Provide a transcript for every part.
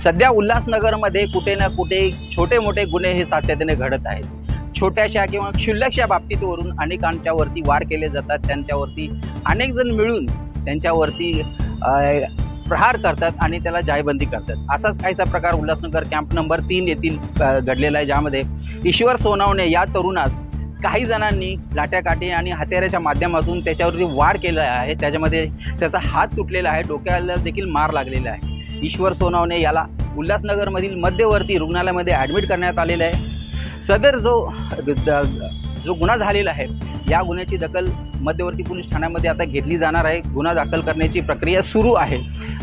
सध्या उल्हासनगरमध्ये कुठे ना कुठे छोटे मोठे गुन्हे हे सातत्याने घडत आहेत. छोट्याशा किंवा क्षुल्लकशा बाबतीतवरून अनेकांच्यावरती वार केले जातात. त्यांच्यावरती अनेक जण मिळून त्यांच्यावरती प्रहार करतात आणि त्याला जायबंदी करतात. असाच काहीसा प्रकार उल्हासनगर कॅम्प नंबर तीन येथील घडलेला आहे ज्यामध्ये ईश्वर सोनावणे या तरुणास काही जणांनी लाट्याकाठी आणि हत्याराच्या माध्यमातून त्याच्यावरती वार केला आहे त्याच्यामध्ये त्याचा हात तुटलेला आहे डोक्याला देखील मार लागलेला आहे. ईश्वर सोनावणे याला उल्हासनगरमधील मध्यवर्ती रुग्णालयामध्ये ॲडमिट करण्यात आलेलं आहे. सदर जो द- जो गुन्हा झालेला आहे या गुन्ह्याची दखल मध्यवर्ती पोलीस ठाण्यामध्ये आता घेतली जाणार आहे. गुन्हा दाखल करण्याची प्रक्रिया सुरू आहे.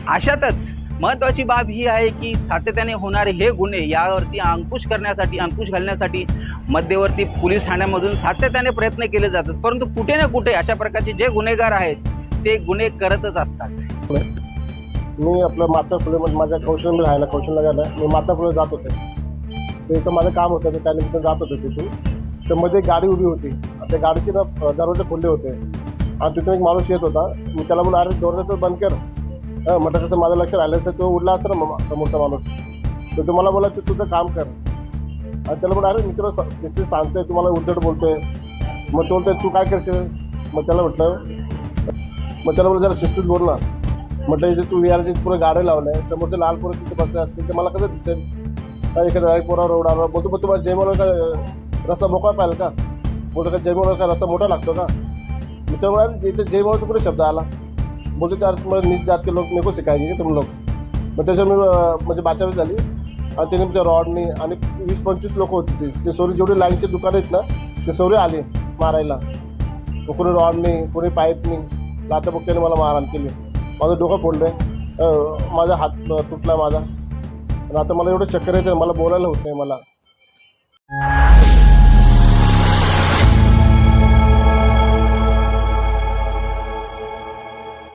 अशातच महत्त्वाची बाब ही आहे की सातत्याने होणारे हे गुन्हे यावरती अंकुश करण्यासाठी अंकुश घालण्यासाठी मध्यवर्ती पोलीस ठाण्यामधून सातत्याने प्रयत्न केले जातात परंतु कुठे ना कुठे अशा प्रकारचे जे गुन्हेगार आहेत ते गुन्हे करतच असतात. मी आपलं माता फुले माझ्या कौशल्य राहायला कौशल्यनगरला मी माता फुले जात होते. ते इथं माझं काम होतं मी त्यानिमित्त जात होते तिथून. तर मध्ये गाडी उभी होती. त्या गाडीचे ना दरवाजे खोलले होते. आणि तिथून एक माणूस येत होता. मी त्याला म्हणून अरे दरवाजा तर बंद कर. म्हटलं तसं माझं लक्ष राहिलं तर तो उडला असतं ना समोरचा माणूस. तर तुम्हाला बोला तू तुझं काम कर. त्याला म्हणून अरे मित्र सिस्टर सांगतोय तुम्हाला उद्धट बोलतोय. मग तो बोलतोय तू काय करशील? मग त्याला म्हटलं मग त्याला बोललं जरा शिस्तीत बोल ना. म्हटलं इथे तू विहारची पुढे गाड्या लावलं आहे समोरचे लाल पोरं तिथे बसले असतील ते मला कसं दिसेल? एखाद्या राई पोरावर रोड आला. बोलतो मग तुम्हाला जयमोला का रस्ता मोकळा पाहिजे का? बोलतो का जयमोला का रस्ता मोठा लागतो का? मी तर म्हणाल इथे जयमोलाचा कुठे शब्द आला? बोलतो त्यार तुम्हाला नीच जात के लोक मेको शिकायचे तुम लोक मग त्याच्यावर मी म्हणजे बाचावी झाली. आणि त्याने त्या रॉडनी आणि वीस पंचवीस लोक होती ते. ते सोरी जेवढी लाईनचे दुकान आहेत ना ते सोरे आले मारायला. मग कोणी रॉडनी कोणी पाईपनी लाथाबुक्क्याने मला मारहाण केली. माझं डोकं फोडलं आहे माझा हात तुटला माझा. आणि आता मला एवढं चक्कर येते मला बोलायला होत नाही मला.